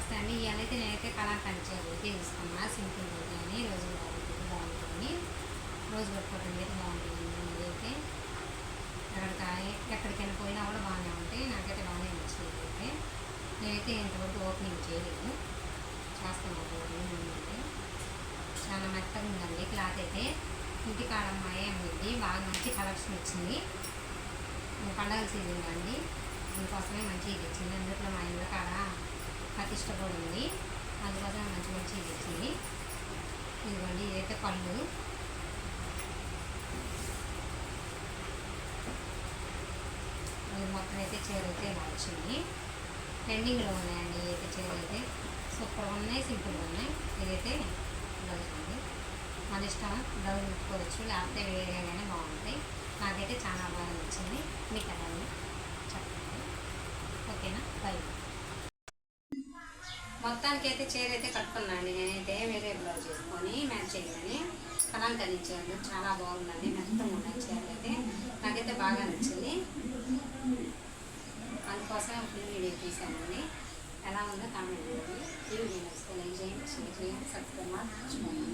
నమస్తే అండి. ఇవన్నైతే నేనైతే కళాకాండి చీర అయితే తీసుకున్నా సింపుల్ అయితే అని రోజు బాగుంటుంది. రోజు కట్టుకోవడానికి అయితే బాగుంటుంది. ఇదైతే ఎక్కడికి ఎక్కడికైనా పోయినా కూడా బాగానే ఉంటాయి. నాకైతే బాగానే నచ్చింది అయితే నేనైతే ఇంతవరకు ఓపెనింగ్ చేయలేదు. చేస్తాను ఓపెనింగ్ అయితే చాలా మెత్తగా ఉందండి క్లాత్ అయితే. ఇంటి అమ్మాయి అమ్మింది. బాగా మంచి కలెక్షన్ వచ్చింది పండగల సీజన్ అండి. దీనికోసమే మంచిగా తెచ్చింది అందులో మా ఇంట్లో కాడ ఇష్టపడింది కూడా ఉంది అందుకోసమే మంచి మంచిగా తెచ్చింది. ఇదిగోండి ఇదైతే పళ్ళు. ఇది మొత్తం అయితే చీర అయితే ఇలా వచ్చింది ట్రెండింగ్లో ఉన్నాయండి ఇదైతే చీర అయితే సూపర్గా ఉన్నాయి సింపుల్గా ఉన్నాయి. ఇదైతే బ్లౌజ్ ఉంది. మన ఇష్టం బ్లౌజ్ పెట్టుకోవచ్చు లేకపోతే వేరేగానే బాగుంటాయి. నాకైతే చాలా బాగా నచ్చింది. మీకు ఎలా చెప్పండి. ఓకేనా? బై. మొత్తానికి అయితే చీర అయితే కట్టుకున్నాను నేనైతే వేరే బ్లౌజ్ చేసుకొని మ్యాచ్ చేయాలని కలంకరీ చీరలు చాలా బాగుందండి. మెత్తం ఉన్నాయి చీరలు అయితే నాకైతే బాగా నచ్చింది. అందుకోసం ఫుల్ వీడియో తీసానండి ఎలా ఉందో కామెంట్ చేయండి. ఈ వీడియో నచ్చితే లైక్ చేయండి షేర్ చేయండి సబ్స్క్రైబ్ చేసుకోండి